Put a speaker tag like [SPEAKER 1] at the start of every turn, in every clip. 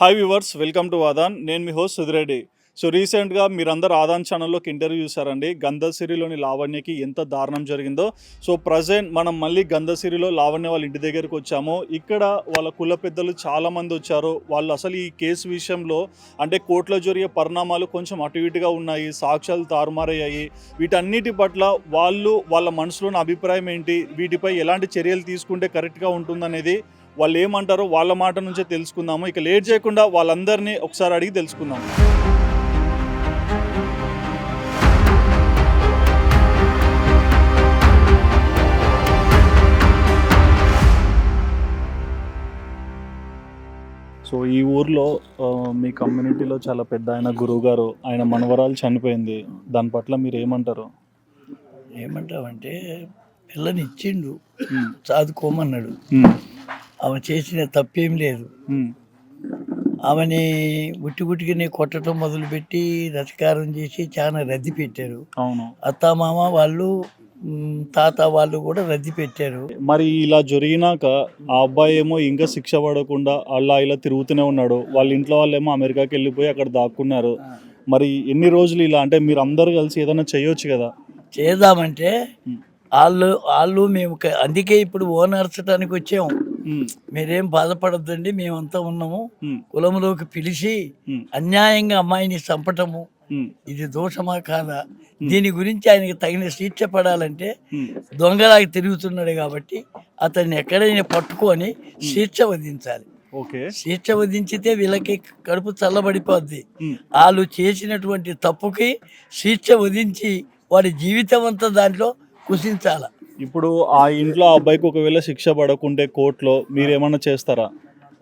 [SPEAKER 1] Hi viewers welcome to Aadhan నేను మీ host Sudhi Reddy so రీసెంట్గా మీరందరూ ఆదాన్ ఛానల్లోకి ఇంటర్వ్యూ చూసారండి గంధసిరిలోని లావణ్యకి ఎంత దారుణం జరిగిందో. సో ప్రజెంట్ మనం మళ్ళీ గంధసిరిలో లావణ్య వాళ్ళ ఇంటి దగ్గరికి వచ్చాము. ఇక్కడ వాళ్ళ కుల పెద్దలు చాలామంది వచ్చారు. వాళ్ళు అసలు ఈ కేసు విషయంలో అంటే కోర్టులో జరిగే పరిణామాలు కొంచెం అటు ఇటుగా ఉన్నాయి. సాక్ష్యాలు తారుమారయ్యాయి. వీటన్నిటి పట్ల వాళ్ళు వాళ్ళ మనసులోని అభిప్రాయం ఏంటి? వీటిపై ఎలాంటి చర్యలు తీసుకుంటే కరెక్ట్గా ఉంటుందనేది వాళ్ళు ఏమంటారో వాళ్ళ మాట నుంచే తెలుసుకుందాము. ఇక లేట్ చేయకుండా వాళ్ళందరినీ ఒకసారి అడిగి తెలుసుకుందాం సో ఈ ఊర్లో మీ కమ్యూనిటీలో చాలా పెద్ద ఆయన గురువు గారు ఆయన మనవరాలు చనిపోయింది. దాని పట్ల మీరు ఏమంటారు
[SPEAKER 2] ఏమంటావంటే పిల్లని ఇచ్చిండు. చదువుకోమన్నాడు
[SPEAKER 1] ఉమ్,
[SPEAKER 2] ఆమె చేసిన తప్పేం లేదు. ఆమెని గుట్టి గుట్టిగానే కొట్టడం మొదలుపెట్టి రతికారం చేసి చాలా రద్దీ పెట్టారు.
[SPEAKER 1] అవును.
[SPEAKER 2] అత్తామామ వాళ్ళు తాత వాళ్ళు కూడా రద్దీ పెట్టారు.
[SPEAKER 1] మరి ఇలా జరిగినాక ఆ అబ్బాయి ఏమో ఇంకా శిక్ష పడకుండా అలా ఇలా తిరుగుతూనే ఉన్నాడు. వాళ్ళ ఇంట్లో వాళ్ళేమో అమెరికాకి వెళ్ళిపోయి అక్కడ దాక్కున్నారు. మరి ఎన్ని రోజులు ఇలా అంటే మీరు అందరు కలిసి ఏదైనా చేయొచ్చు కదా?
[SPEAKER 2] చేద్దామంటే వాళ్ళు వాళ్ళు మేము అందుకే ఇప్పుడు ఓనర్చడానికి వచ్చాము మీరేం బాధపడద్దండి మేమంతా ఉన్నాము. కులంలోకి పిలిచి అన్యాయంగా అమ్మాయిని చంపటము. ఇది దోషమా కాదా? దీని గురించి ఆయనకి తగిన శిక్ష పడాలంటే. దొంగలాగా తిరుగుతున్నాడు కాబట్టి అతన్ని ఎక్కడైనా పట్టుకొని శిక్ష వధించాలి.
[SPEAKER 1] ఓకే.
[SPEAKER 2] శిక్ష వధించితే వీళ్ళకి కడుపు చల్లబడిపోద్ది. వాళ్ళు చేసినటువంటి తప్పుకి శిక్ష వధించి వాడి జీవితం అంతా దాంట్లో కుషించాల.
[SPEAKER 1] ఇప్పుడు ఆ ఇంట్లో ఆ అబ్బాయికి ఒకవేళ శిక్ష పడకుంటే కోర్టులో మీరు ఏమన్నా చేస్తారా?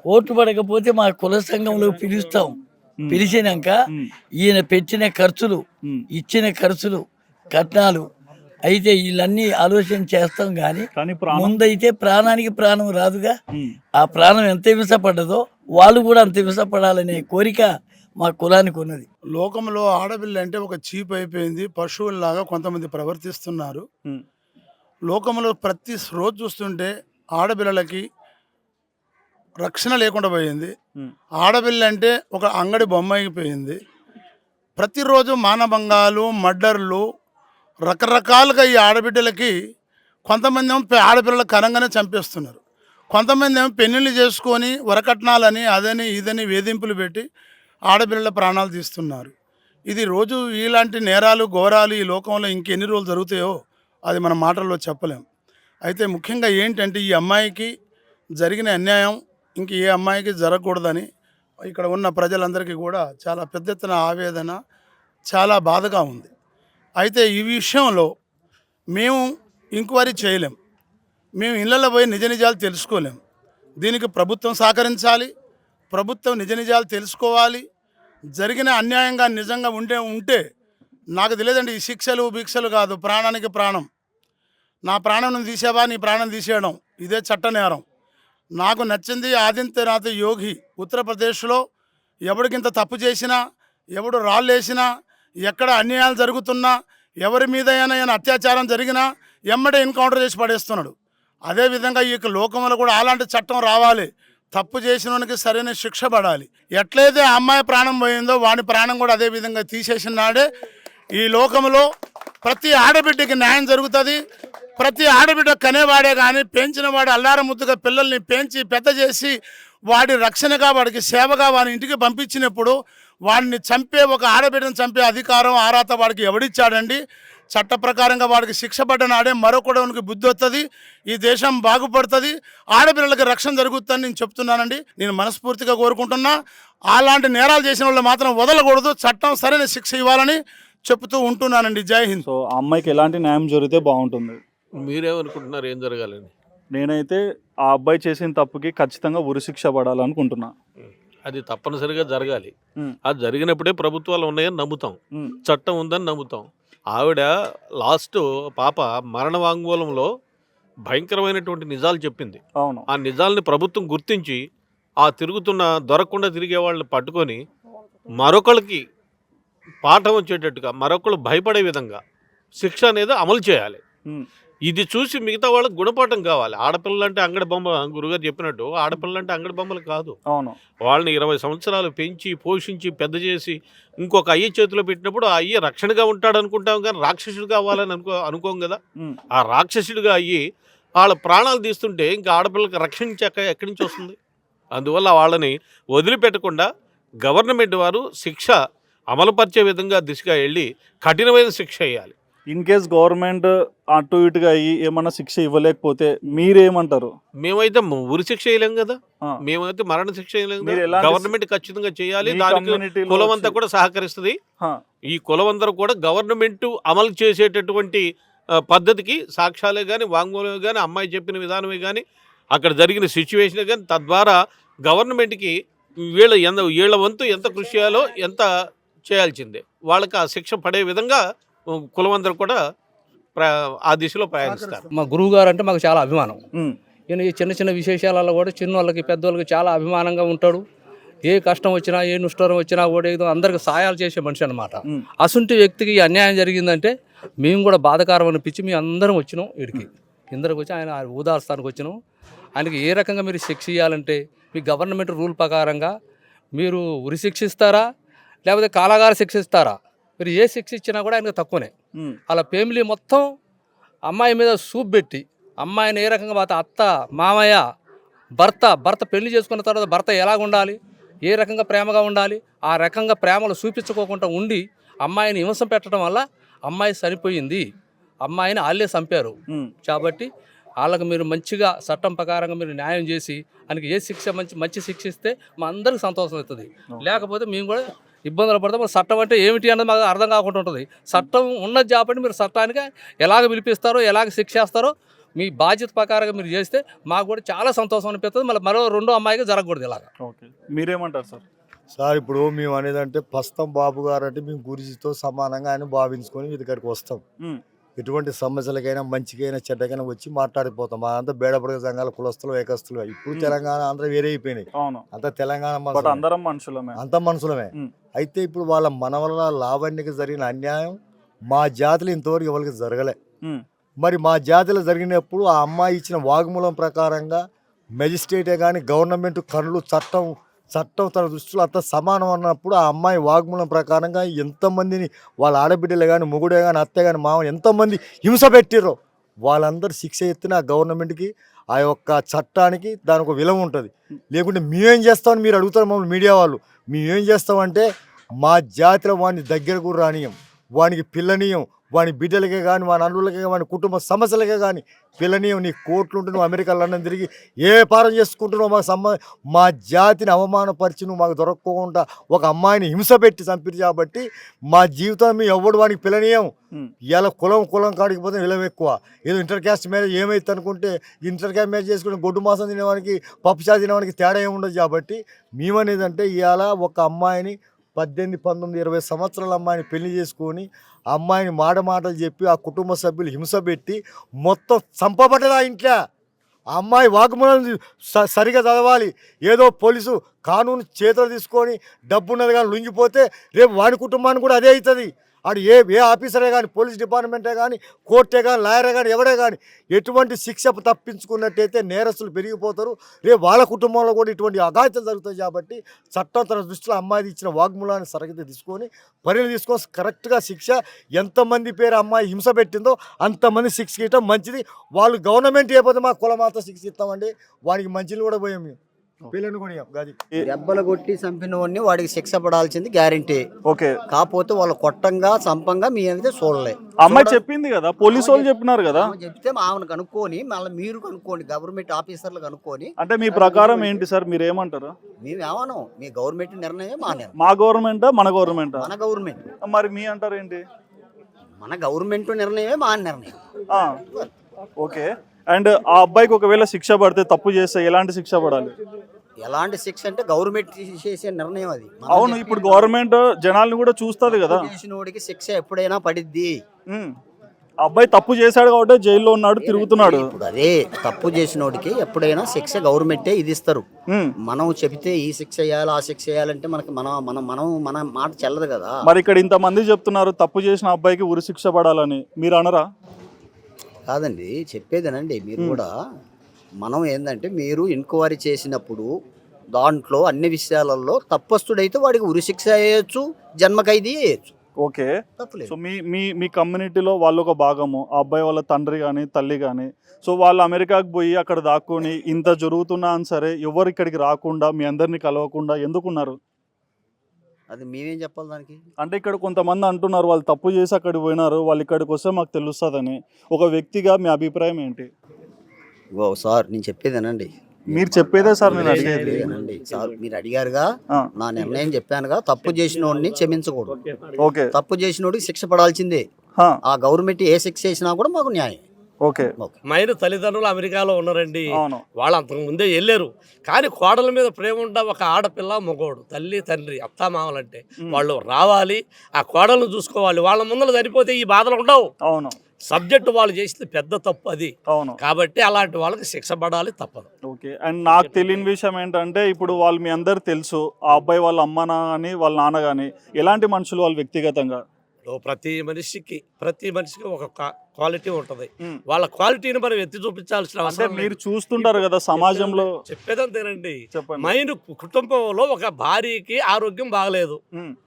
[SPEAKER 2] కోర్టు పడకపోతే మా కుల సంఘంలో పిలుస్తాం. పిలిచినాక ఈయన పెట్టిన ఖర్చులు. ఇచ్చిన ఖర్చులు కట్నాలు అయితే వీళ్ళన్నీ ఆలోచన చేస్తాం కానీ ముందైతే ప్రాణానికి ప్రాణం రాదుగా. ఆ ప్రాణం ఎంత విసపడ్డదో వాళ్ళు కూడా అంత విసపడాలనే కోరిక మా కులానికి ఉన్నది.
[SPEAKER 3] లోకంలో ఆడపిల్ల అంటే ఒక చీప్ అయిపోయింది. పశువుల్లాగా కొంతమంది ప్రవర్తిస్తున్నారు. లోకంలో ప్రతి రోజు చూస్తుంటే ఆడపిల్లలకి రక్షణ లేకుండా పోయింది. ఆడపిల్ల అంటే ఒక అంగడి బొమ్మ అయిపోయింది. ప్రతిరోజు మానభంగాలు మర్డర్లు రకరకాలుగా ఈ ఆడబిడ్డలకి కొంతమంది ఏమో ఆడపిల్లల కరంగానే చంపేస్తున్నారు. కొంతమంది ఏమో పెళ్ళిళ్ళు చేసుకొని వరకట్నాలని అదని ఇదని వేధింపులు పెట్టి ఆడపిల్లల ప్రాణాలు తీస్తున్నారు. ఇది రోజు ఇలాంటి నేరాలు ఘోరాలు ఈ లోకంలో ఇంకెన్ని రోజులు జరుగుతాయో అది మన మాటల్లో చెప్పలేం. అయితే ముఖ్యంగా ఏంటంటే ఈ అమ్మాయికి జరిగిన అన్యాయం ఇంక ఏ అమ్మాయికి జరగకూడదని ఇక్కడ ఉన్న ప్రజలందరికీ కూడా చాలా పెద్ద ఎత్తున ఆవేదన చాలా బాధగా ఉంది. అయితే ఈ విషయంలో మేము ఎంక్వైరీ చేయలేం. మేము ఇళ్ళల్లో పోయి నిజ నిజాలు తెలుసుకోలేం. దీనికి ప్రభుత్వం సహకరించాలి ప్రభుత్వం నిజ నిజాలు తెలుసుకోవాలి. జరిగిన అన్యాయంగా నిజంగా ఉంటే ఉంటే నాకు తెలియదండి ఈ శిక్షలు భిక్షలు కాదు. ప్రాణానికి ప్రాణం. నా ప్రాణం నువ్వు నీ ప్రాణం తీసేయడం. ఇదే చట్ట నేరం నాకు నచ్చింది ఆదిత్యనాథ్ యోగి. ఉత్తరప్రదేశ్లో ఎవడికింత తప్పు చేసినా ఎవడు రాళ్ళేసినా ఎక్కడ అన్యాయాలు జరుగుతున్నా ఎవరి మీద అయినా అత్యాచారం జరిగినా ఎమ్మటే ఎన్కౌంటర్ చేసి పడేస్తున్నాడు. అదేవిధంగా ఈ యొక్క లోకంలో కూడా అలాంటి చట్టం రావాలి. తప్పు చేసినోనికి సరైన శిక్ష పడాలి. ఎట్లయితే ఆ అమ్మాయి ప్రాణం పోయిందో వాడి ప్రాణం కూడా అదే విధంగా తీసేసిన నాడే ఈ లోకంలో ప్రతి ఆడబిడ్డకి న్యాయం జరుగుతుంది. ప్రతి ఆడబిడ్డ కనేవాడే కానీ పెంచిన వాడు అల్లారముద్దుగా పిల్లల్ని పెంచి పెద్ద చేసి వాడి రక్షణగా వాడికి సేవగా వాడి ఇంటికి పంపించినప్పుడు వాడిని చంపే ఒక ఆడబిడ్డను చంపే అధికారం ఆరాత వాడికి ఎవడిచ్చాడండి? చట్ట ప్రకారంగా వాడికి శిక్ష పడ్డ నాడే మరొకడవనికి బుద్ధి వస్తుంది ఈ దేశం బాగుపడుతుంది ఆడపిల్లలకి రక్షణ జరుగుతుందని నేను చెప్తున్నానండి. నేను మనస్ఫూర్తిగా కోరుకుంటున్నా. అలాంటి నేరాలు చేసిన వాళ్ళు మాత్రం వదలకూడదు. చట్టం సరైన శిక్ష ఇవ్వాలని చెప్తూ ఉంటున్నానండి. జై హింద్.
[SPEAKER 1] సో ఆ అమ్మాయికి ఎలాంటి న్యాయం జరిగితే బాగుంటుంది.
[SPEAKER 4] మీరేమనుకుంటున్నారు? ఏం జరగాలని?
[SPEAKER 1] నేనైతే ఆ అబ్బాయి చేసిన తప్పుకి ఖచ్చితంగా ఉరిశిక్ష పడాలనుకుంటున్నా.
[SPEAKER 4] అది తప్పనిసరిగా జరగాలి. అది జరిగినప్పుడే ప్రభుత్వాలు ఉన్నాయని నమ్ముతాం. చట్టం ఉందని నమ్ముతాం. ఆవిడ లాస్ట్ పాప మరణ వాంగ్మూలంలో భయంకరమైనటువంటి నిజాలు చెప్పింది.
[SPEAKER 1] అవును.
[SPEAKER 4] ఆ నిజాల్ని ప్రభుత్వం గుర్తించి ఆ తిరుగుతున్న దొరకకుండా తిరిగే వాళ్ళని పట్టుకొని మరొకరికి పాఠం వచ్చేటట్టుగా మరొకరు భయపడే విధంగా శిక్ష అనేది అమలు చేయాలి. ఇది చూసి మిగతా వాళ్ళకి గుణపాఠం కావాలి. ఆడపిల్లలు అంటే అంగడి బొమ్మ గురుగారు చెప్పినట్టు ఆడపిల్లలు అంటే అంగడి బొమ్మలు కాదు.
[SPEAKER 1] అవును.
[SPEAKER 4] వాళ్ళని ఇరవై సంవత్సరాలు పెంచి పోషించి పెద్ద చేసి ఇంకొక అయ్య చేతిలో పెట్టినప్పుడు ఆ అయ్య రక్షణగా ఉంటాడు అనుకుంటాం కానీ రాక్షసుడు కావాలని అనుకో అనుకోం కదా. ఆ రాక్షసుడిగా అయ్యి వాళ్ళ ప్రాణాలు తీస్తుంటే ఇంకా ఆడపిల్లకి రక్షించాక ఎక్కడి నుంచి వస్తుంది? అందువల్ల వాళ్ళని వదిలిపెట్టకుండా గవర్నమెంట్ వారు శిక్ష అమలుపరిచే విధంగా దిశగా వెళ్ళి కఠినమైన శిక్ష వేయాలి.
[SPEAKER 1] ఇన్ కేస్ గవర్నమెంట్ అటు ఇటుగా అయ్యి ఏమన్నా శిక్ష ఇవ్వలేకపోతే మీరేమంటారు?
[SPEAKER 4] మేమైతే ఉరి శిక్ష వేయలేం కదా. మేమైతే మరణ శిక్ష వేయలేం
[SPEAKER 1] మీరు
[SPEAKER 4] కదా
[SPEAKER 1] ఎలాంటి-
[SPEAKER 4] గవర్నమెంట్ ఖచ్చితంగా చేయాలి.
[SPEAKER 1] మీ
[SPEAKER 4] దానికి
[SPEAKER 1] communityలో
[SPEAKER 4] కులం అంతా
[SPEAKER 1] వచ్చి-
[SPEAKER 4] కూడా సహకరిస్తుంది.
[SPEAKER 1] హా,
[SPEAKER 4] ఈ కులం అందరూ కూడా గవర్నమెంట్ అమలు చేసేటటువంటి ఆ, పద్ధతికి సాక్ష్యాలే కానీ వాంగ్మూలమే కానీ అమ్మాయి చెప్పిన విధానమే కానీ అక్కడ జరిగిన సిచ్యువేషనే కానీ తద్వారా గవర్నమెంట్కి వీళ్ళ ఎంత వీళ్ళ వంతు ఎంత కృషి చేయాలో ఎంత చేయాల్సిందే. వాళ్ళకి ఆ శిక్ష పడే విధంగా ఉ, కులం అందరూ కూడా ప్ర- ఆ దిశలో ప్రయాణిస్తారు.
[SPEAKER 5] మా గురువు గారు అంటే మాకు చాలా అభిమానం. ఈయన ఈ చిన్న చిన్న విశేషాలలో కూడా చిన్న వాళ్ళకి పెద్దవాళ్ళకి చాలా అభిమానంగా ఉంటాడు. ఏ కష్టం వచ్చినా ఏ నుష్టం వచ్చినా కూడా ఏదో అందరికి సహాయాలు చేసే మనిషి అనమాట. అసుంటి వ్యక్తికి ఈ అన్యాయం జరిగిందంటే మేము కూడా బాధకారం అనిపించి మేము అందరం వచ్చినాం వీడికి ఇందరికి వచ్చి ఆయన ఊదాస్తానికి వచ్చినాం. ఆయనకి ఏ రకంగా మీరు శిక్ష ఇవ్వాలంటే మీ గవర్నమెంట్ రూల్ ప్రకారంగా మీరు ఉరి శిక్ష ఇస్తారా లేకపోతే కాలాగార శిక్ష ఇస్తారా మీరు ఏ శిక్ష ఇచ్చినా కూడా ఆయనకు తక్కువనే. వాళ్ళ ఫ్యామిలీ మొత్తం అమ్మాయి మీద సూప్ పెట్టి అమ్మాయిని ఏ రకంగా పోతే అత్త మామయ్య భర్త భర్త పెళ్ళి చేసుకున్న తర్వాత భర్త ఎలాగ ఉండాలి ఏ రకంగా ప్రేమగా ఉండాలి ఆ రకంగా ప్రేమలు చూపించుకోకుండా ఉండి అమ్మాయిని హింసం పెట్టడం వల్ల అమ్మాయి చనిపోయింది. అమ్మాయిని వాళ్ళే చంపారు. కాబట్టి వాళ్ళకి మీరు మంచిగా చట్టం ప్రకారంగా మీరు న్యాయం చేసి ఆయనకి ఏ శిక్ష మంచి మంచి శిక్ష ఇస్తే మా అందరికి సంతోషం అవుతుంది. లేకపోతే మేము కూడా ఇబ్బందులు పడతాం మరి చట్టం అంటే ఏమిటి అన్నది మాకు అర్థం కాకుండా ఉంటుంది. చట్టం ఉన్నది కాబట్టి మీరు చట్టానికి ఎలాగ పిలిపిస్తారో ఎలాగ శిక్ష చేస్తారో మీ బాధ్యత ప్రకారంగా మీరు చేస్తే మాకు కూడా చాలా సంతోషం అనిపిస్తుంది. మళ్ళీ మరో రెండో అమ్మాయికి జరగకూడదు ఇలాగ.
[SPEAKER 1] ఓకే. మీరేమంటారు సార్?
[SPEAKER 6] సార్ ఇప్పుడు మేము అనేది అంటే పస్తం బాబు గారు అంటే మేము గురిజితో సమానంగా ఆయన భావించుకొని మీ దగ్గరికి వస్తాం. ఎటువంటి సమస్యలకైనా మంచికైనా చెడ్డకైనా వచ్చి మాట్లాడిపోతాం. మా అంతా బేడపడక సంఘాల కులస్తులు ఏకస్తులు. ఇప్పుడు. తెలంగాణ ఆంధ్ర వేరే అయిపోయినాయి. అంతా తెలంగాణ.
[SPEAKER 1] అందరం మనుషులమే.
[SPEAKER 6] అంత మనుషులమే. అయితే ఇప్పుడు వాళ్ళ మనవల లావణ్యకి జరిగిన అన్యాయం మా జాతిలో ఇంతవరకు ఎవరికి జరగలే. మరి మా జాతిలో జరిగినప్పుడు ఆ అమ్మాయి ఇచ్చిన వాగ్మూలం ప్రకారంగా మెజిస్ట్రేటే కానీ గవర్నమెంట్ కనులు చట్టం చట్టం తన దృష్టిలో అంత సమానం అన్నప్పుడు ఆ అమ్మాయి వాగ్మూలం ప్రకారంగా ఎంతమందిని వాళ్ళ ఆడబిడ్డలే కానీ మొగుడే కానీ అత్తే కానీ మామ ఎంతమంది హింస పెట్టిర్రో. వాళ్ళందరూ శిక్ష ఎత్తిన ఆ గవర్నమెంట్కి ఆ యొక్క చట్టానికి దానికి ఒక విలువ ఉంటుంది. లేకుంటే మేమేం చేస్తామని మీరు అడుగుతారు మమ్మల్ని మీడియా వాళ్ళు. మేమేం చేస్తామంటే మా జాతిలో వాడిని దగ్గరకు రానియం వానికి పిల్లనీయం వాని బిడ్డలకే కానీ వాని అన్నులకే వాని కుటుంబ సమస్యలకే కానీ పిల్లనీయం నీ కోట్లు ఉంటే నువ్వు అమెరికా లండన్ తిరిగి ఏ పారం చేసుకుంటున్నావు? మాకు సంబ మా జాతిని అవమానపరిచి నువ్వు మాకు దొరకకుండా ఒక అమ్మాయిని హింస పెట్టి చంపిరు కాబట్టి మా జీవితం మీ ఎవడు వానికి పిల్లనీయం. ఇలా కులం కులం కాడికి పోతే విలువ ఎక్కువ. ఏదో ఇంటర్ క్యాస్ట్ మ్యారేజ్ ఏమైతే అనుకుంటే ఇంటర్ క్యాస్ట్ మ్యారేజ్ చేసుకుని గొడ్డు మాసం తినేవానికి పప్పుచా తినేవానికి తేడా ఏమి ఉండదు కాబట్టి మేమనేది అంటే ఇవాళ ఒక అమ్మాయిని పద్దెనిమిది పంతొమ్మిది ఇరవై సంవత్సరాల అమ్మాయిని పెళ్ళి చేసుకొని అమ్మాయిని మాట మాటలు చెప్పి ఆ కుటుంబ సభ్యులు హింస పెట్టి మొత్తం చంపబడ్డదా ఇంట్లో. అమ్మాయి వాగ్మూలం స- సరిగా చదవాలి. ఏదో పోలీసు కానూను చేతులు తీసుకొని డబ్బున్నది కానీ లొంగిపోతే రేపు వాని కుటుంబానికి కూడా అదే అవుతుంది. ఆడు ఏ ఏ ఆఫీసరే కానీ పోలీస్ డిపార్ట్మెంటే కానీ కోర్టే కానీ లాయరే కానీ ఎవడే కానీ ఎటువంటి శిక్ష తప్పించుకున్నట్టయితే నేరస్తులు పెరిగిపోతారు. రేపు వాళ్ళ కుటుంబంలో కూడా ఇటువంటి అఘాయిత్యం జరుగుతాయి కాబట్టి చట్టం తన దృష్టిలో అమ్మాయి ఇచ్చిన వాగ్మూలాన్ని సరిగ్గా తీసుకొని పరిణి తీసుకొని కరెక్ట్గా శిక్ష ఎంతమంది పేరు అమ్మాయి హింస పెట్టిందో అంతమంది శిక్ష ఇవ్వటం మంచిది. వాళ్ళు గవర్నమెంట్ అయిపోతే మా కుల మాత్రం శిక్ష ఇస్తామండి. వానికి మంచిని కూడా పోయాం మేము. కూడా. గది
[SPEAKER 7] దెబ్బలు కొట్టి చంపిన వాడిని వాడికి శిక్ష పడాల్సింది గ్యారంటీ.
[SPEAKER 1] ఓకే.
[SPEAKER 7] కాకపోతే వాళ్ళు కొట్టంగా చంపంగా మీ అనేది చూడలే.
[SPEAKER 1] అమ్మాయి చెప్పింది కదా పోలీసు వాళ్ళు చెప్పినారు కదా.
[SPEAKER 7] ఆమె చెప్తే ఆమెను కనుక్కొని మళ్ళీ మీరు కనుక్కోండి గవర్నమెంట్ ఆఫీసర్లు కనుక్కొని.
[SPEAKER 1] అంటే మీ ప్రకారం ఏంటి సార్? మీరు ఏమంటారు?
[SPEAKER 7] మేము ఏమను మీ గవర్నమెంట్ నిర్ణయం మా నిర్ణయం.
[SPEAKER 1] మా గవర్నమెంటా మన గవర్నమెంటా?
[SPEAKER 7] మన గవర్నమెంట్.
[SPEAKER 1] మరి మీ అంటారు ఏంటి?
[SPEAKER 7] మన గవర్నమెంట్ నిర్ణయమే మా నిర్ణయం.
[SPEAKER 1] ఆ, ఓకే. అండ్ ఆ అబ్బాయికి ఒకవేళ శిక్ష పడితే తప్పు చేస్తే ఎలాంటి శిక్ష పడాలి?
[SPEAKER 7] ఎలాంటి శిక్ష అంటే గవర్నమెంట్ చేసే నిర్ణయం అది.
[SPEAKER 1] అవును ఇప్పుడు గవర్నమెంట్ జనాల్ని కూడా చూస్తుంది కదా.
[SPEAKER 7] తప్పు చేసిన వాడికి శిక్ష ఎప్పుడైనా పడిద్ది.
[SPEAKER 1] అబ్బాయి తప్పు చేశాడు కాబట్టి జైల్లో ఉన్నాడు తిరుగుతున్నాడు.
[SPEAKER 7] ఇప్పుడు అదే తప్పు చేసినోడికి ఎప్పుడైనా శిక్ష గవర్నమెంటే ఇది ఇస్తారు.
[SPEAKER 1] ఉమ్.
[SPEAKER 7] మనం చెబితే ఈ శిక్ష చేయాలి ఆ శిక్ష చేయాలంటే మనకి మన మనం మనం మన మాట చెల్లదు కదా.
[SPEAKER 1] మరి ఇక్కడ ఇంతమంది చెప్తున్నారు తప్పు చేసిన అబ్బాయికి ఉరి శిక్ష పడాలని. మీరు అనరా?
[SPEAKER 7] కాదండి. చెప్పేదేనండి. మీరు కూడా మనం ఏంటంటే మీరు ఎంక్వైరీ చేసినప్పుడు దాంట్లో అన్ని విషయాలలో తప్పస్తుడైతే వాడికి ఉరిశిక్ష వేయచ్చు జన్మ ఖైదీ వేయచ్చు.
[SPEAKER 1] ఓకే.
[SPEAKER 7] తప్పలేదు.
[SPEAKER 1] సో మీ మీ మీ కమ్యూనిటీలో వాళ్ళు ఒక భాగము. ఆ అబ్బాయి వాళ్ళ తండ్రి కానీ తల్లి కానీ సో వాళ్ళు అమెరికాకు పోయి అక్కడ దాక్కుని ఇంత జరుగుతున్నా అని సరే ఎవరు ఇక్కడికి రాకుండా మీ అందరినీ కలవకుండా ఎందుకున్నారు?
[SPEAKER 7] అది మేమేం చెప్పాలి దానికి?
[SPEAKER 1] అంటే ఇక్కడ కొంతమంది అంటున్నారు వాళ్ళు తప్పు చేసి అక్కడికి పోయినారు వాళ్ళు ఇక్కడికి వస్తే మాకు తెలుస్తుందని. ఒక వ్యక్తిగా మీ అభిప్రాయం ఏంటి?
[SPEAKER 7] ఓ సార్ నేను చెప్పేదేనండి.
[SPEAKER 1] మీరు చెప్పేదే సార్ నేను అడిగేది.
[SPEAKER 7] సార్ మీరు అడిగారుగా నా నిర్ణయం చెప్పానుగా తప్పు చేసిన వాడిని క్షమించకూడదు.
[SPEAKER 1] ఓకే.
[SPEAKER 7] తప్పు చేసిన వాడికి శిక్ష పడాల్సిందే. ఆ గవర్నమెంట్ ఏ శిక్ష వేసినా కూడా మాకు న్యాయం.
[SPEAKER 1] ఓకే.
[SPEAKER 8] మైన తల్లిదండ్రులు అమెరికాలో ఉన్నారండి. వాళ్ళు అంతకు ముందే వెళ్ళారు. కానీ కోడల మీద ప్రేమ ఉండ ఒక ఆడపిల్ల మగోడు తల్లి తండ్రి అత్తామామలంటే వాళ్ళు రావాలి. ఆ కోడలను చూసుకోవాలి. వాళ్ళ ముందర సరిపోతే ఈ బాధలు ఉండవు.
[SPEAKER 1] అవును.
[SPEAKER 8] సబ్జెక్టు వాళ్ళు చేసింది పెద్ద తప్పు అది.
[SPEAKER 1] అవును.
[SPEAKER 8] కాబట్టి అలాంటి వాళ్ళకి శిక్ష పడాలి తప్పదు.
[SPEAKER 1] ఓకే. అండ్ నాకు తెలియని విషయం ఏంటంటే ఇప్పుడు వాళ్ళు మీ అందరు తెలుసు ఆ అబ్బాయి వాళ్ళ అమ్మ కానీ వాళ్ళ నాన్న కానీ ఎలాంటి మనుషులు వాళ్ళు వ్యక్తిగతంగా?
[SPEAKER 8] ప్రతి మనిషికి ప్రతి మనిషికి ఒక క్వాలిటీ ఉంటది. వాళ్ళ క్వాలిటీని మనం ఎత్తి చూపించాల్సిన అవసరం
[SPEAKER 1] మీరు. చూస్తుంటారు కదా సమాజంలో.
[SPEAKER 8] చెప్పేదంతేనండి మైన్ కుటుంబంలో ఒక భార్యకి ఆరోగ్యం బాగలేదు.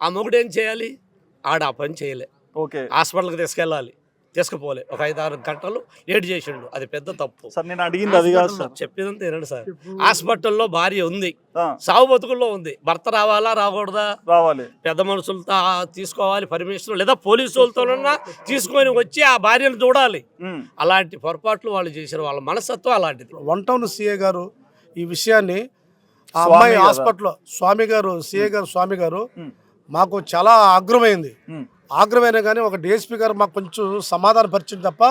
[SPEAKER 8] ఆ మొగుడు ఏం చేయాలి? ఆడ ఆ పని చేయలే.
[SPEAKER 1] ఓకే.
[SPEAKER 8] హాస్పిటల్కి తీసుకెళ్ళాలి. తీసుకుపోలే. ఒక ఐదు ఆరు గంటలు ఏడు చేసిండు. అది పెద్ద తప్పు.
[SPEAKER 1] సార్ నేను అడిగింది అది కాదు సార్.
[SPEAKER 8] చెప్పేదంతా వినండి సార్. హాస్పిటల్లో భార్య ఉంది. సాగు బతుకుల్లో ఉంది. భర్త రావాలా? రాకూడదా?
[SPEAKER 1] రావాలి.
[SPEAKER 8] పెద్ద మనుషులతో తీసుకోవాలి పర్మిషన్ లేదా పోలీసు వాళ్ళతోనన్నా తీసుకొని వచ్చి ఆ భార్యను చూడాలి. అలాంటి పొరపాట్లు వాళ్ళు చేశారు. వాళ్ళ మనస్తత్వం అలాంటిది.
[SPEAKER 9] వన్ టౌన్ సిఏ గారు ఈ విషయాన్ని ఆ అమ్మాయి. హాస్పిటల్లో స్వామి గారు సిఏ గారు స్వామి గారు. మాకు చాలా ఆగ్రహమైంది
[SPEAKER 1] ఉమ్,
[SPEAKER 9] ఆగ్రహమైన కానీ ఒక డిఎస్పీ గారు మాకు కొంచెం సమాధానం పరిచింది తప్ప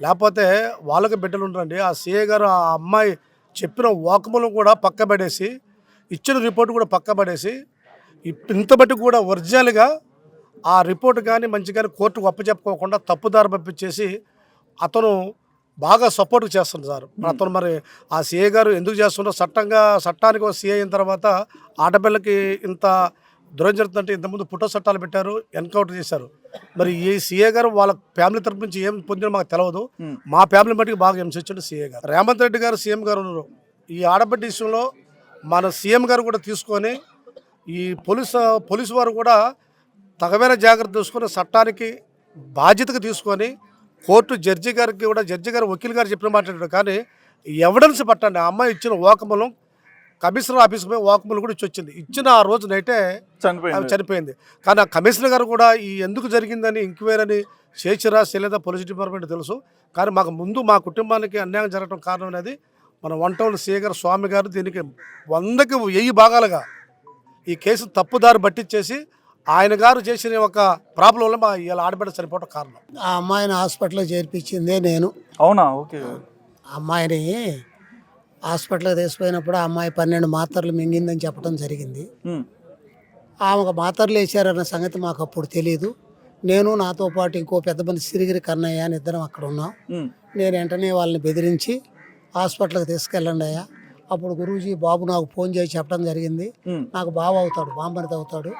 [SPEAKER 9] లేకపోతే వాళ్ళకి బిడ్డలు ఉంటారండి ఆ సిఏ గారు ఆ అమ్మాయి చెప్పిన వాకుమూలం కూడా పక్క పడేసి ఇచ్చిన రిపోర్ట్ కూడా పక్క పడేసి ఇప్- ఇంత బట్టి కూడా ఒరిజినల్గా ఆ రిపోర్ట్ కానీ మంచి కానీ కోర్టుకు అప్పచెప్పుకోకుండా తప్పుదారి పంపించేసి అతను బాగా సపోర్ట్ చేస్తుంది సార్. అతను మరి ఆ సిఏ గారు ఎందుకు చేస్తున్నారో చట్టంగా చట్టానికి ఒక సిఏ అయిన తర్వాత ఆడపిల్లకి ఇంత దూరం జరుగుతుందంటే ఇంతకుముందు పుట్టో చట్టాలు పెట్టారు ఎన్కౌంటర్ చేశారు. మరి ఈ సీఏ గారు వాళ్ళ ఫ్యామిలీ తరపు నుంచి ఏం పొందిన మాకు తెలియదు. మా ఫ్యామిలీ మట్టికి బాగా హింసించండి సీఏ గారు. రేవంత్ రెడ్డి గారు సీఎం గారు ఉన్నారు. ఈ ఆడబిడ్డ విషయంలో మన సీఎం గారు కూడా తీసుకొని ఈ పోలీసు పోలీసు వారు కూడా తగమైన జాగ్రత్త తీసుకొని చట్టానికి బాధ్యతగా తీసుకొని కోర్టు జడ్జి గారికి కూడా జడ్జి గారు వకీల్ గారు చెప్పిన మాట్లాడారు కానీ ఎవిడెన్స్ పట్టండి. ఆ అమ్మాయి ఇచ్చిన వాకమూలం కమిషనర్ ఆఫీస్కి పోయి వాకమూలం కూడా ఇచ్చి వచ్చింది ఇచ్చిన ఆ రోజు నైటే ఆమె
[SPEAKER 1] చనిపోయింది.
[SPEAKER 9] చనిపోయింది కానీ ఆ కమిషనర్ గారు కూడా ఈ ఎందుకు జరిగిందని ఎంక్వైరీ అని చేసిరా చేయలేదా పోలీస్ డిపార్ట్మెంట్ తెలుసు. కానీ మాకు ముందు మా కుటుంబానికి అన్యాయం జరగడం కారణం అనేది మన వన్ టౌన్ సీఏ గారు స్వామి గారు దీనికి వందకి వెయ్యి భాగాలుగా ఈ కేసు తప్పుదారి పట్టించేసి ఆయన గారు చేసిన ఒక ప్రాబ్లం వల్ల మా ఇలా ఆడబిడ్డ చనిపోవడం కారణం.
[SPEAKER 10] ఆ అమ్మాయిని హాస్పిటల్లో చేర్పించిందే నేను.
[SPEAKER 1] అవునా? ఓకే.
[SPEAKER 10] అమ్మాయిని హాస్పిటల్కి తీసుకుపోయినప్పుడు ఆ అమ్మాయి పన్నెండు మాత్రలు మింగిందని చెప్పడం జరిగింది. ఆమెకు మాత్రలు వేసారన్న సంగతి మాకు అప్పుడు తెలియదు నేను నాతో పాటు ఇంకో పెద్ద మనిషి సిరిగిరి కన్నయ్య అని ఇద్దరం అక్కడ ఉన్నాం. నేను వెంటనే వాళ్ళని బెదిరించి హాస్పిటల్కి తీసుకెళ్ళండి అయ్యా. అప్పుడు గురూజీ బాబు నాకు ఫోన్ చేసి చెప్పడం జరిగింది. నాకు బావ అవుతాడు బాంబరిది అవుతాడు.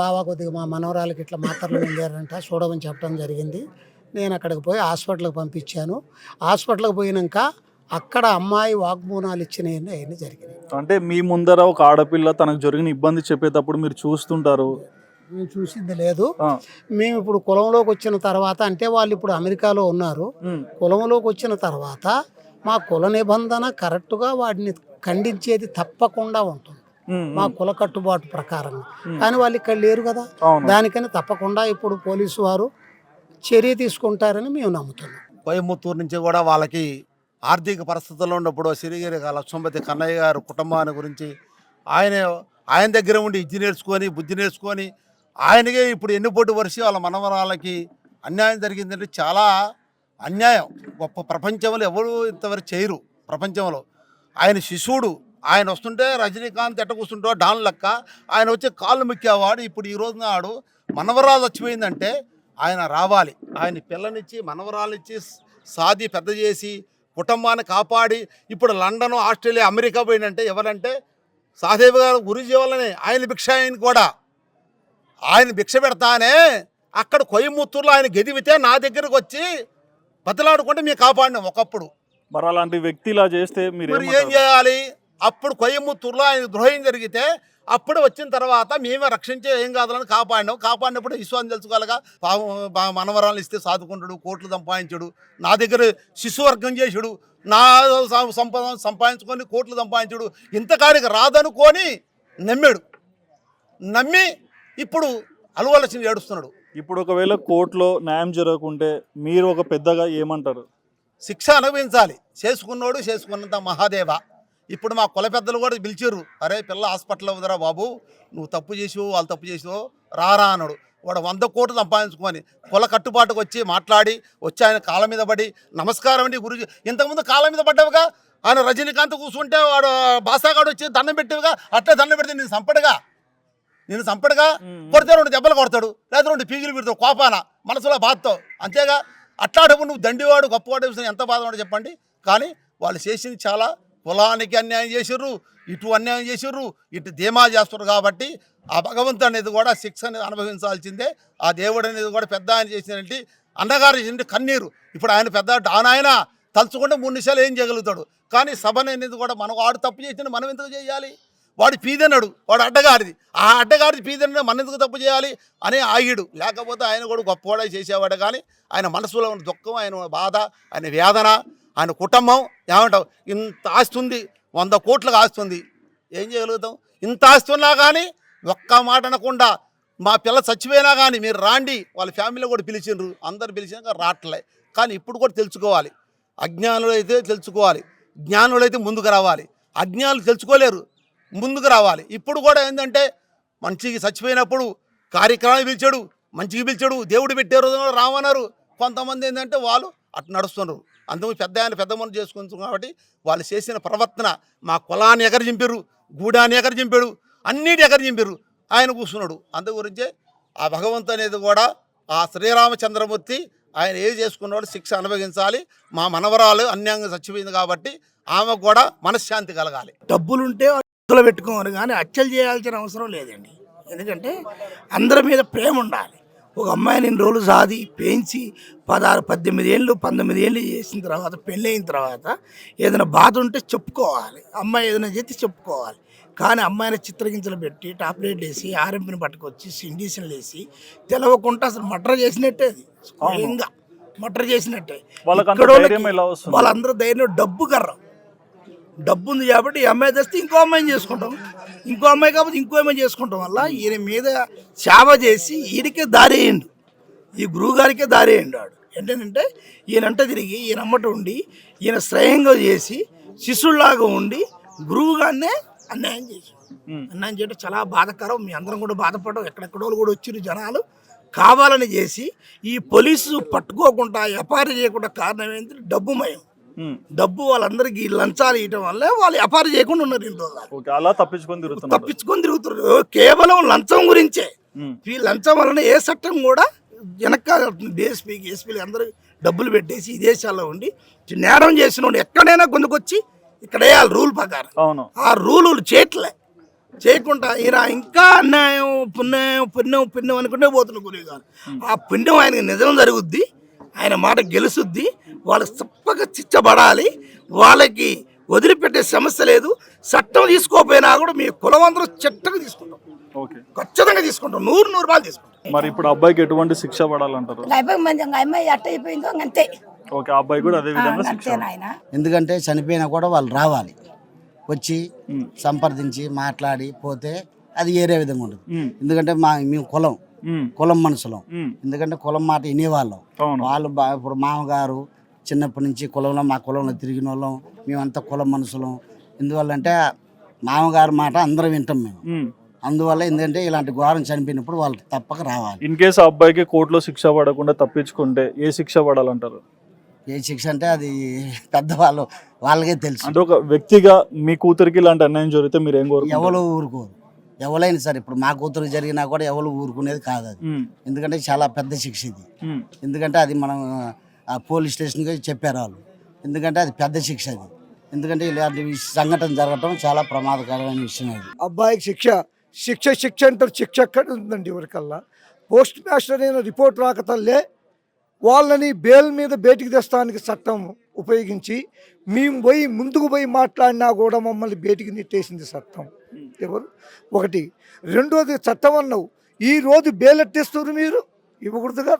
[SPEAKER 10] బావ కొద్దిగా మా మనవరాలకి ఇట్లా మాత్రలు మింగారంట చూడమని చెప్పడం జరిగింది. నేను అక్కడికి పోయి హాస్పిటల్కి పంపించాను. హాస్పిటల్కి పోయినాక అక్కడ అమ్మాయి వాగ్మూనాలు ఇచ్చినాయని అవన్నీ జరిగినాయి?
[SPEAKER 1] అంటే మీ ముందర ఒక ఆడపిల్ల తనకు జరిగిన ఇబ్బంది చెప్పేటప్పుడు మీరు చూస్తుంటారు.
[SPEAKER 10] మేము చూసింది లేదు. మేము ఇప్పుడు కులంలోకి వచ్చిన తర్వాత అంటే వాళ్ళు ఇప్పుడు అమెరికాలో ఉన్నారు. కులంలోకి వచ్చిన తర్వాత మా కుల నిబంధన కరెక్ట్గా వాటిని ఖండించేది తప్పకుండా ఉంటుంది. మా కుల కట్టుబాటు ప్రకారం
[SPEAKER 1] ఉమ్.
[SPEAKER 10] కానీ వాళ్ళు ఇక్కడ లేరు కదా. దానికని తప్పకుండా ఇప్పుడు పోలీసు వారు చర్య తీసుకుంటారని మేము నమ్ముతున్నాం.
[SPEAKER 11] కోయంబత్తూరు నుంచి కూడా వాళ్ళకి ఆర్థిక పరిస్థితుల్లో ఉన్నప్పుడు సిరిగిరి లక్ష్మపతి కన్నయ్య గారు కుటుంబాన్ని గురించి ఆయన ఆయన దగ్గర ఉండి ఇజ్జి నేర్చుకొని బుద్ధి నేర్చుకొని ఆయనకే ఇప్పుడు ఎన్నిపోటు వరిసి వాళ్ళ మనవరాలకి అన్యాయం జరిగిందంటే చాలా అన్యాయం. గొప్ప ప్రపంచంలో ఎవరు ఇంతవరకు చేయరు ప్రపంచంలో. ఆయన శిశువుడు ఆయన వస్తుంటే రజనీకాంత్ ఎట్ట కూర్చుంటో డాన్ లెక్క ఆయన వచ్చి కాళ్ళు ముక్కేవాడు. ఇప్పుడు ఈ రోజు నాడు మనవరాలు చచ్చిపోయిందంటే ఆయన రావాలి. ఆయన పిల్లనిచ్చి మనవరాలిచ్చి సాది పెద్ద చేసి కుటుంబాన్ని కాపాడి ఇప్పుడు లండన్ ఆస్ట్రేలియా అమెరికా పోయిందంటే ఎవరంటే సాదేవ్ గారు గురుజీ వల్లనే ఆయన భిక్ష ఆయన కూడా. ఆయన భిక్ష పెడతానే అక్కడ కొయ్యముత్తూరులో ఆయన గెదివితే నా దగ్గరకు వచ్చి బతలాడుకుంటే మేము కాపాడినాం ఒకప్పుడు.
[SPEAKER 1] మరి అలాంటి వ్యక్తి ఇలా చేస్తే మీరు
[SPEAKER 11] ఏం? చేయాలి? అప్పుడు కొయ్యముత్తూరులో ఆయన ద్రోహం జరిగితే అప్పుడు వచ్చిన తర్వాత మేమే రక్షించే ఏం కాదని కాపాడినాం. కాపాడినప్పుడు విశ్వాసం తెలుసుకోవాలిగా. పాపం బా- మనవరాలు ఇస్తే సాదుకుంటాడు కోట్లు సంపాదించాడు నా దగ్గర శిశువర్గం చేసాడు నా సంపద సంపాదించుకొని కోట్లు సంపాదించాడు ఇంతకాడికి రాదనుకొని నమ్మాడు. నమ్మి ఇప్పుడు అలవలసిన ఏడుస్తున్నాడు.
[SPEAKER 1] ఇప్పుడు ఒకవేళ కోర్టులో న్యాయం జరగకుంటే మీరు ఒక పెద్దగా ఏమంటారు?
[SPEAKER 11] శిక్ష అనుభవించాలి. చేసుకున్నోడు చేసుకున్నంత మహాదేవ. ఇప్పుడు మా కుల పెద్దలు కూడా పిలిచారు అరే పిల్ల హాస్పిటల్ అవుదరా బాబు నువ్వు తప్పు చేసావు వాళ్ళు తప్పు చేసావు రారా అన్నాడు. వాడు వంద కోట్లు సంపాదించుకొని కుల కట్టుబాటుకు వచ్చి మాట్లాడి వచ్చి ఆయన కాళ్ళ మీద పడి నమస్కారం అండి గురుజీ ఇంతకుముందు కాళ్ళ మీద పడ్డావుగా? ఆయన రజనీకాంత్ కూర్చుంటే వాడు బాసాగాడు వచ్చి దండం పెట్టేవిగా? అట్లే దండం పెడితే నేను సంపడగా నేను సంపడగా కొడితే రెండు దెబ్బలు కొడతాడు లేదా రెండు పీగిలు పెడతాడు కోపాన మనసులో బాధతో. అంతేగా? అట్లాంటప్పుడు నువ్వు దండివాడు గొప్పవాడు ఎంత బాధ చెప్పండి. కానీ వాళ్ళు చేసింది చాలా కులానికి అన్యాయం చేసిర్రు ఇటు అన్యాయం చేసిర్రు ఇటు ధీమా చేస్తున్నారు కాబట్టి ఆ భగవంతుడు అనేది కూడా శిక్ష అనేది అనుభవించాల్సిందే. ఆ దేవుడు అనేది కూడా పెద్ద ఆయన చేసినట్టు అన్నగారు చేసిన కన్నీరు. ఇప్పుడు ఆయన పెద్ద ఆయన తలుచుకుంటే మూడు నిమిషాలు ఏం చేయగలుగుతాడు? కానీ సభ అనేది కూడా మనం వాడు తప్పు చేసిన మనం ఎందుకు చేయాలి? వాడు పీదనడు వాడు అడ్డగారిది ఆ అడ్డగారిది పీదనడు మన ఎందుకు తప్పు చేయాలి? అని ఆగిడు. లేకపోతే ఆయన కూడా గొప్పవాడే చేసేవాడు కానీ ఆయన మనసులో ఉన్న దుఃఖం ఆయన బాధ ఆయన వేదన ఆయన కుటుంబం ఏమంటావు? ఇంత ఆస్తి ఉంది వంద కోట్లకు ఆస్తి ఉంది. ఏం చేయగలుగుతాం? ఇంత ఆస్తి ఉన్నా కానీ ఒక్క మాట అనకుండా మా పిల్ల చచ్చిపోయినా కానీ మీరు రాండి వాళ్ళ ఫ్యామిలీ కూడా పిలిచిండ్రు. అందరు పిలిచినాక రావట్లే కానీ ఇప్పుడు కూడా తెలుసుకోవాలి. అజ్ఞానులు అయితే తెలుసుకోవాలి. జ్ఞానులు అయితే ముందుకు రావాలి. అజ్ఞానులు తెలుసుకోలేరు ముందుకు రావాలి. ఇప్పుడు కూడా ఏంటంటే మంచికి చచ్చిపోయినప్పుడు కార్యక్రమాలు పిలిచాడు మంచికి పిలిచాడు దేవుడు పెట్టే రోజు కూడా రామన్నారు. కొంతమంది ఏంటంటే వాళ్ళు అటు నడుస్తున్నారు. అందుకు పెద్ద ఆయన పెద్ద మనం చేసుకుంటాం కాబట్టి వాళ్ళు చేసిన ప్రవర్తన మా కులాన్ని ఎగర చింపారు గూడాన్ని ఎగర చింపాడు అన్నిటి ఎగర చింపారు ఆయన కూర్చున్నాడు. అందు గురించే ఆ భగవంతు అనేది కూడా ఆ శ్రీరామచంద్రమూర్తి ఆయన ఏది చేసుకున్నాడు శిక్ష అనుభవించాలి. మా మనవరాలు అన్యాయంగా చచ్చిపోయింది కాబట్టి ఆమె కూడా మనశ్శాంతి కలగాలి.
[SPEAKER 12] డబ్బులుంటే పెట్టుకోవాలి కానీ హత్యలు చేయాల్సిన అవసరం లేదండి. ఎందుకంటే అందరి మీద ప్రేమ ఉండాలి. ఒక అమ్మాయిని ఇన్ని రోజులు సాది పెంచి పదహారు పద్దెనిమిది ఏళ్ళు పంతొమ్మిది ఏళ్ళు చేసిన తర్వాత పెళ్ళి అయిన తర్వాత ఏదైనా బాధ ఉంటే చెప్పుకోవాలి. అమ్మాయి ఏదైనా చేస్తే చెప్పుకోవాలి. కానీ అమ్మాయిని చిత్రగించలు పెట్టి టాప్లెట్ వేసి ఆరింపిని పట్టుకొచ్చి సిండిషన్లు వేసి తెలవకుండా అసలు మటర్ చేసినట్టే అది. స్వయంగా మటర్ చేసినట్టే? వాళ్ళందరూ ధైర్యం డబ్బు కర్రం. డబ్బు ఉంది కాబట్టి ఈ అమ్మాయి తెస్తే ఇంకో అమ్మాయిని చేసుకుంటాం. ఇంకో అమ్మాయి కాబట్టి ఇంకో అమ్మాయి చేసుకుంటాం వల్ల ఈయన మీద సేవ చేసి ఈయనకే దారేయండు ఈ గురువు గారికే దారేయండు వాడు ఏంటంటే ఈయనంట తిరిగి ఈయన అమ్మట ఉండి ఈయన శ్రేయంగా చేసి శిష్యుల్లాగా ఉండి గురువు గారినే అన్యాయం చేసి అన్యాయం చేయడం చాలా బాధకరం. మీ అందరం కూడా బాధపడడం. ఎక్కడెక్కడో కూడా వచ్చిరు జనాలు. కావాలని చేసి ఈ పోలీసు పట్టుకోకుండా ఎఫ్ఐఆర్ చేయకుండా కారణం ఏంటి? డబ్బు మయం. డబ్బు వాళ్ళందరికీ లంచాలు ఇవ్వడం వల్ల వాళ్ళు ఎఫ్ఐఆర్ చేయకుండా ఉన్నారు
[SPEAKER 1] అలా తప్పించుకొని తిరుగుతున్నారు.
[SPEAKER 12] తప్పించుకొని తిరుగుతున్నారు. కేవలం లంచం గురించే. ఈ లంచం వలన ఏ చట్టం కూడా వెనక డిఎస్పీకి ఎస్పీకి అందరూ డబ్బులు పెట్టేసి ఈ దేశాల్లో ఉండి నేరం చేసిన ఎక్కడైనా కొందుకొచ్చి ఇక్కడ వేయాలి రూల్ ప్రకారం.
[SPEAKER 1] అవును.
[SPEAKER 12] ఆ రూలు చేయట్లే. చేయకుండా ఈయన ఇంకా అన్యాయం పుణ్యం పుణ్యం పుణ్యం అనుకుంటే పోతున్న గారు ఆ పుణ్యం ఆయనకి నిజం జరుగుద్ది. ఆయన మాట గెలుసుద్ది. వాళ్ళు తప్పక చిచ్చబడాలి. వాళ్ళకి వదిలిపెట్టే సమస్య లేదు. చట్టం తీసుకోకపోయినా కూడా మీ కులం అందరూ చట్టంగా తీసుకుంటాం.
[SPEAKER 1] ఓకే.
[SPEAKER 12] ఖచ్చితంగా తీసుకుంటాం. నూరు నూరు రూపాయలు తీసుకుంటాం.
[SPEAKER 1] మరి ఇప్పుడు అబ్బాయికి ఎటువంటి శిక్ష పడాలంటారు?
[SPEAKER 13] అమ్మాయి అట్ట అయిపోయిందో అంతే.
[SPEAKER 1] ఓకే అబ్బాయి కూడా అదే విధంగా శిక్ష.
[SPEAKER 13] అంతే నాయన.
[SPEAKER 7] ఎందుకంటే చనిపోయినా కూడా వాళ్ళు రావాలి. వచ్చి. సంప్రదించి మాట్లాడి పోతే అది ఏరే విధంగా ఉంటుంది
[SPEAKER 1] ఉమ్.
[SPEAKER 7] ఎందుకంటే మా మేము కులం. కులం మనుషులం. ఎందుకంటే కులం మాట వినేవాళ్ళం. వాళ్ళు బా ఇప్పుడు మామగారు చిన్నప్పటి నుంచి కులంలో మా కులంలో తిరిగిన వాళ్ళం మేమంతా కులం మనుషులం. ఎందువల్లంటే మామగారు మాట అందరం వింటాం మేము. అందువల్ల ఎందుకంటే ఇలాంటి ఘోరం చనిపోయినప్పుడు వాళ్ళు తప్పక రావాలి.
[SPEAKER 1] ఇన్ కేసు ఆ అబ్బాయికి కోర్టులో శిక్ష పడకుండా తప్పించుకుంటే ఏ శిక్ష పడాలంటారు?
[SPEAKER 7] ఏ శిక్ష అంటే అది పెద్దవాళ్ళు వాళ్ళకే తెలుసు.
[SPEAKER 1] అంటే ఒక వ్యక్తిగా మీ కూతురికి ఇలాంటి అన్యాయం జరిగితే మీరు ఏం కోరుకుంటారు?
[SPEAKER 7] ఎవరు ఊరుకోరు. ఎవరైనా సరే ఇప్పుడు మా కూతురు జరిగినా కూడా ఎవరు ఊరుకునేది కాదు అది. ఎందుకంటే చాలా పెద్ద శిక్ష ఇది. ఎందుకంటే అది మనం ఆ పోలీస్ స్టేషన్కి చెప్పారు వాళ్ళు. ఎందుకంటే అది పెద్ద శిక్ష అది. ఎందుకంటే ఇలాంటి సంఘటన జరగటం చాలా ప్రమాదకరమైన విషయం అది.
[SPEAKER 14] అబ్బాయికి శిక్ష శిక్ష శిక్ష అంటారు శిక్ష ఎక్కడ ఉందండి ఎవరికల్లా? పోస్ట్ మాస్టర్ అయిన రిపోర్ట్ రాక తల్లే వాళ్ళని బెయిల్ మీద బయటికి తెస్తానికి చట్టం ఉపయోగించి మేము పోయి ముందుకు పోయి మాట్లాడినా కూడా మమ్మల్ని బయటికి నెట్టేసింది చట్టం. ఎవరు? ఒకటి. రెండోది చట్టం అన్నావు ఈ రోజు బెయిల్ ఎట్టేస్తారు మీరు? ఇవ్వకూడదుగా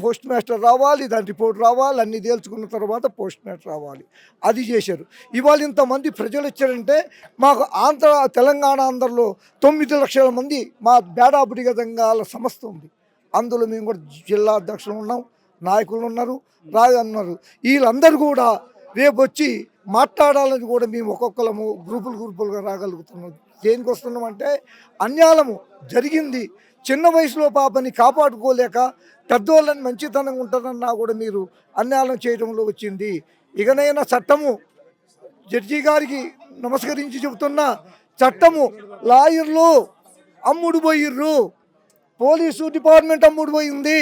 [SPEAKER 14] పోస్ట్ మాస్టర్ రావాలి దాని రిపోర్ట్ రావాలి అన్ని తేల్చుకున్న తర్వాత పోస్ట్ మాస్టర్ రావాలి. అది చేశారు. ఇవాళ ఇంతమంది ప్రజలు ఇచ్చారంటే మాకు ఆంధ్ర తెలంగాణ ఆంధ్రలో తొమ్మిది లక్షల మంది మా బేడాబుడిగ దంగాల సంస్థ ఉంది. అందులో మేము కూడా జిల్లా అధ్యక్షులు ఉన్నాం నాయకులు ఉన్నారు రాజు అన్నారు వీళ్ళందరూ కూడా రేపు వచ్చి మాట్లాడాలని కూడా మేము ఒక్కొక్కరము గ్రూపులు గ్రూపులుగా రాగలుగుతున్నాం. దేనికి వస్తున్నామంటే అన్యాయము జరిగింది. చిన్న వయసులో పాపని కాపాడుకోలేక పెద్దోళ్ళని మంచితనంగా ఉంటుందన్నా కూడా మీరు అన్యాయం చేయడంలో వచ్చింది. ఇకనైనా చట్టము జడ్జి గారికి నమస్కరించి చెబుతున్నా చట్టము లాయర్లు అమ్ముడు పోయిర్రు. పోలీసు డిపార్ట్మెంట్ అమ్ముడు పోయింది.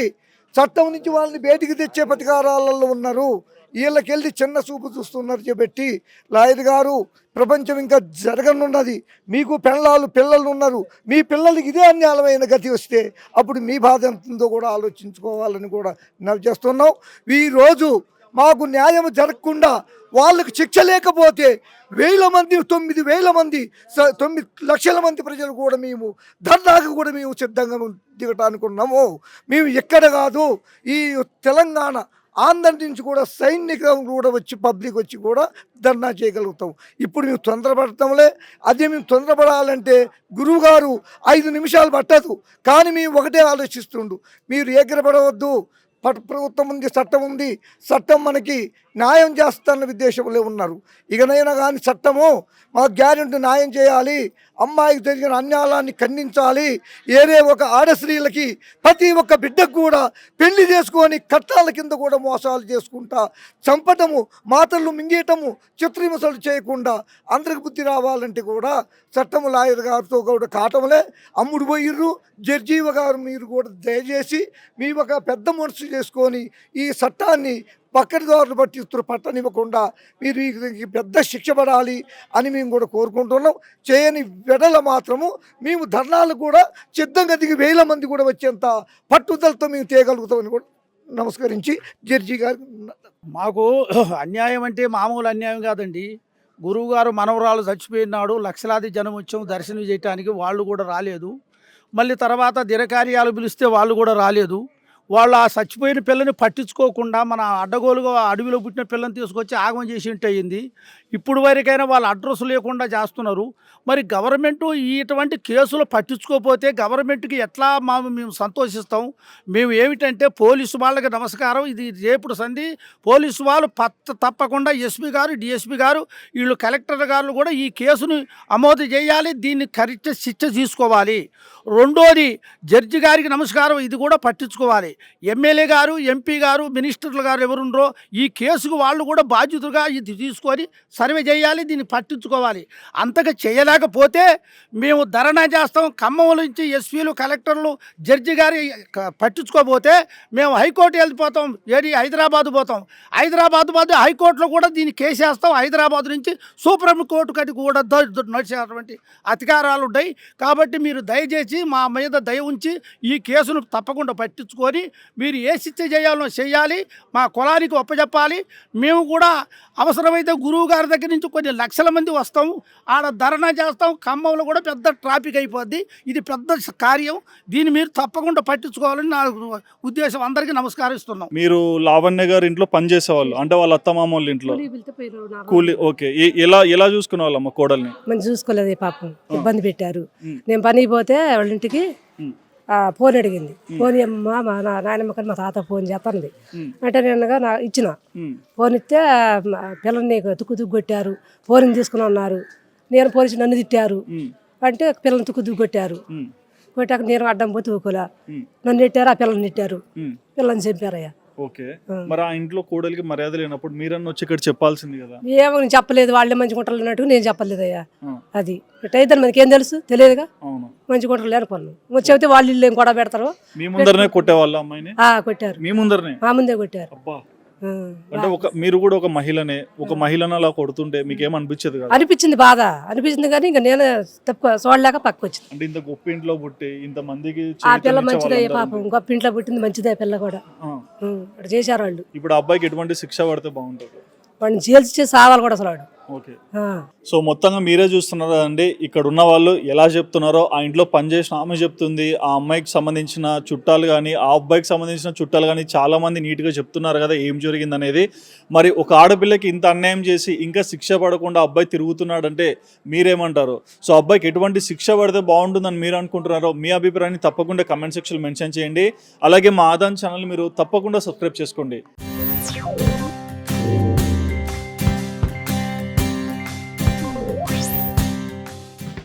[SPEAKER 14] చట్టం నుంచి వాళ్ళని బయటికి తెచ్చే ప్రతికారాలలో ఉన్నారు. వీళ్ళకెళ్ళి చిన్న చూపు చూస్తున్నారు చెప్పి లాయర్ గారు ప్రపంచం ఇంకా జరగనున్నది. మీకు పెళ్ళాలు పిల్లలు ఉన్నారు మీ పిల్లలకి ఇదే అన్యాయమైన గతి వస్తే అప్పుడు మీ బాధ ఎంతుందో కూడా ఆలోచించుకోవాలని కూడా నవ్వు చేస్తున్నాం. ఈరోజు మాకు న్యాయం జరగకుండా వాళ్ళకు శిక్ష లేకపోతే వేల మంది తొమ్మిది వేల మంది స- తొమ్మిది లక్షల మంది ప్రజలు కూడా మేము ధర్నాకు కూడా మేము సిద్ధంగా దిగటానికి ఉన్నాము. మేము ఎక్కడ కాదు ఈ తెలంగాణ ఆంధ్ర నుంచి కూడా సైనికం కూడా వచ్చి పబ్లిక్ వచ్చి కూడా ధర్నా చేయగలుగుతాం. ఇప్పుడు మేము తొందరపడతాంలే. అదే మేము తొందరపడాలంటే గురువుగారు ఐదు నిమిషాలు పట్టదు. కానీ మేము ఒకటే ఆలోచిస్తుండు. మీరు ఎగరపడవద్దు. ప్రభుత్వం ఉంది చట్టం ఉంది. చట్టం మనకి న్యాయం చేస్తున్న ఉద్దేశంలో ఉన్నారు. ఇకనైనా కానీ చట్టము మా గ్యారెంటీ న్యాయం చేయాలి. అమ్మాయికి జరిగిన అన్యాయాన్ని ఖండించాలి. ఏరే ఒక ఆడస్త్రీలకి ప్రతి ఒక్క బిడ్డకు కూడా పెళ్ళి చేసుకొని కట్టాల కింద కూడా మోసాలు చేసుకుంటా చంపటము మాటలు మింగేయటము చిత్రహింసలు చేయకుండా అందరికి బుద్ధి రావాలంటే కూడా చట్టము లాయర్ గారితో కూడా కాటములే అమ్ముడు పోయిర్రు. జడ్జీవ గారు మీరు కూడా దయచేసి మీ ఒక పెద్ద మనసు చేసుకొని ఈ చట్టాన్ని పక్కటి దారులు పట్టిస్తున్న పట్టనివ్వకుండా మీరు ఈ పెద్ద శిక్ష పడాలి అని మేము కూడా కోరుకుంటున్నాం. చేయని వెడల మాత్రము మేము ధర్నాలు కూడా సిద్ధంగా దిగి వేల మంది కూడా వచ్చేంత పట్టుదలతో మేము చేయగలుగుతామని కూడా నమస్కరించి జడ్జి గారు
[SPEAKER 15] మాకు అన్యాయం అంటే మామూలు అన్యాయం కాదండి. గురువుగారు మనవరాలు చచ్చిపోయినాడు లక్షలాది జనం వచ్చాం దర్శనం చేయటానికి వాళ్ళు కూడా రాలేదు. మళ్ళీ తర్వాత దినకార్యాలు పిలిస్తే వాళ్ళు కూడా రాలేదు. వాళ్ళు ఆ చచ్చిపోయిన పిల్లని పట్టించుకోకుండా మన అడ్డగోలుగా అడవిలో పుట్టిన పిల్లని తీసుకొచ్చి ఆగమం చేసి ఉంటే అయింది ఇప్పుడు వరకైనా వాళ్ళ అడ్రస్ లేకుండా చేస్తున్నారు. మరి గవర్నమెంట్ ఇటువంటి కేసులు పట్టించుకోకపోతే గవర్నమెంట్కి ఎట్లా మా మేము సంతోషిస్తాం? మేము ఏమిటంటే పోలీసు వాళ్ళకి నమస్కారం. ఇది రేపుడు సంధి పోలీసు వాళ్ళు పత్త తప్పకుండా ఎస్పీ గారు డిఎస్పీ గారు వీళ్ళు కలెక్టర్ గారు కూడా ఈ కేసును ఆమోదు చేయాలి. దీన్ని కరెక్ట్ శిక్ష తీసుకోవాలి. రెండోది జడ్జి గారికి నమస్కారం. ఇది కూడా పట్టించుకోవాలి. ఎమ్మెల్యే గారు ఎంపీ గారు మినిస్టర్లు గారు ఎవరుండ్రో ఈ కేసుకు వాళ్ళు కూడా బాధ్యతగా ఇది తీసుకొని సర్వే చేయాలి దీన్ని పట్టించుకోవాలి. అంతగా చేయలేకపోతే మేము ధర్నా చేస్తాం. ఖమ్మం నుంచి ఎస్పీలు కలెక్టర్లు జడ్జి గారి పట్టించుకోకపోతే మేము హైకోర్టు వెళ్ళిపోతాం. ఏది హైదరాబాద్ పోతాం. హైదరాబాద్ బాద్ హైకోర్టులో కూడా దీన్ని కేసేస్తాం హైదరాబాద్ నుంచి సుప్రీం కోర్టు కట్టి కూడా నడిచేటువంటి అధికారాలు ఉన్నాయి కాబట్టి మీరు దయచేసి మా మీద దయ ఉంచి ఈ కేసును తప్పకుండా పట్టించుకొని మీరు ఏ శిక్ష చేయాలో చేయాలి. మా కులానికి ఒప్పచెప్పాలి మేము కూడా అవసరమైతే గురువు గారి దగ్గర నుంచి కొన్ని లక్షల మంది వస్తాం. ఆడ ధర్నా చేస్తాం. ఖమ్మంలో కూడా పెద్ద ట్రాఫిక్ అయిపోద్ది. ఇది పెద్ద కార్యం. దీన్ని మీరు తప్పకుండా పట్టించుకోవాలని నా ఉద్దేశం. అందరికీ నమస్కరిస్తున్నాం.
[SPEAKER 1] మీరు లావణ్య గారి ఇంట్లో పని చేసేవాళ్ళు? అంటే వాళ్ళ అత్తమామ వాళ్ళ ఇంట్లో? కూలి ఓకే. ఎలా ఎలా చూసుకునే వాళ్ళమ్మ కోడల్ని?
[SPEAKER 16] మంచి చూసుకోలేదు పాపం. ఇబ్బంది పెట్టారు. నేను పనికి పోతే వాళ్ళ ఇంటికి ఫోన్ అడిగింది ఫోన్ అమ్మ మా నా నాయనమ్మకి మా తాత ఫోన్ చేస్తుంది
[SPEAKER 1] ఉమ్.
[SPEAKER 16] అంటే నేను నా ఇచ్చిన. ఫోన్ ఇస్తే పిల్లల్ని తుక్కు తుక్కు కొట్టారు ఫోన్ తీసుకుని ఉన్నారు నేను పోలీసు నన్ను తిట్టారు. అంటే పిల్లల్ని తుక్కు తుక్కు కొట్టారు. కొట్టాక నేను అడ్డం పోతే ఊకోలే. నన్ను నెట్టారు ఆ పిల్లల్ని నెట్టారు
[SPEAKER 1] ఉమ్.
[SPEAKER 16] పిల్లల్ని చంపారయ్యా
[SPEAKER 1] ఓకే. మరి ఆ ఇంట్లో కోడలికి మర్యాద లేనప్పుడు మీరన్న వచ్చి ఇక్కడ చెప్పాల్సింది కదా?
[SPEAKER 16] ఏమో నేను చెప్పలేదు వాళ్ళే మంచి గుంటలు ఉన్నట్టు నేను చెప్పలేదయ్యా
[SPEAKER 1] ఆ.
[SPEAKER 16] అది. ఇట్టయితే మనకి ఏం తెలుసు? తెలియదుగా?
[SPEAKER 1] అవును.
[SPEAKER 16] మంచి గుంటలు లేనుకోను వచ్చి చెబితే వాళ్ళు ఇల్లు ఏం కూడా పెడతారు?
[SPEAKER 1] మీ ముందరనే కొట్టేవాళ్ళ అమ్మాయిని?
[SPEAKER 16] ఆ కొట్టారు.
[SPEAKER 1] మీ ముందరనే?
[SPEAKER 16] మా ముందే కొట్టారు.
[SPEAKER 1] అబ్బా. అంటే ఒక మీరు కూడా ఒక మహిళనే ఒక మహిళను అలా కొడుతుంటే మీకు ఏం అనిపించదు కదా?
[SPEAKER 16] అనిపించింది బాధ అనిపించింది కానీ ఇంకా నేను తప్ప చూడలేక పక్క వచ్చింది
[SPEAKER 1] అంటే ఇంత గొప్ప ఇంట్లో పుట్టి ఇంత మందికి
[SPEAKER 16] ఆ పిల్ల మంచిదే పాపం గొప్ప ఇంట్లో పుట్టింది మంచిదే పిల్ల కూడా. చేశారు వాళ్ళు.
[SPEAKER 1] ఇప్పుడు అబ్బాయికి ఎటువంటి శిక్ష పడితే బాగుంటుంది?
[SPEAKER 16] వాడిని జైలు చేసి సావాలి కూడా అసలు వాడు.
[SPEAKER 1] సో మొత్తంగా మీరే చూస్తున్నారు కదండి ఇక్కడ ఉన్న వాళ్ళు ఎలా చెప్తున్నారో ఆ ఇంట్లో పనిచేసిన ఆమె చెప్తుంది ఆ అమ్మాయికి సంబంధించిన చుట్టాలు కానీ ఆ అబ్బాయికి సంబంధించిన చుట్టాలు కానీ చాలా మంది నీట్గా చెప్తున్నారు కదా ఏం జరిగింది అనేది మరి ఒక ఆడపిల్లకి ఇంత అన్యాయం చేసి ఇంకా శిక్ష పడకుండా అబ్బాయి తిరుగుతున్నాడంటే మీరేమంటారు? సో అబ్బాయికి ఎటువంటి శిక్ష పడితే బాగుంటుందని మీరు అనుకుంటున్నారో మీ అభిప్రాయాన్ని తప్పకుండా కమెంట్ సెక్షన్లో మెన్షన్ చేయండి. అలాగే మా ఆదాన్ ఛానల్ మీరు తప్పకుండా సబ్స్క్రైబ్ చేసుకోండి.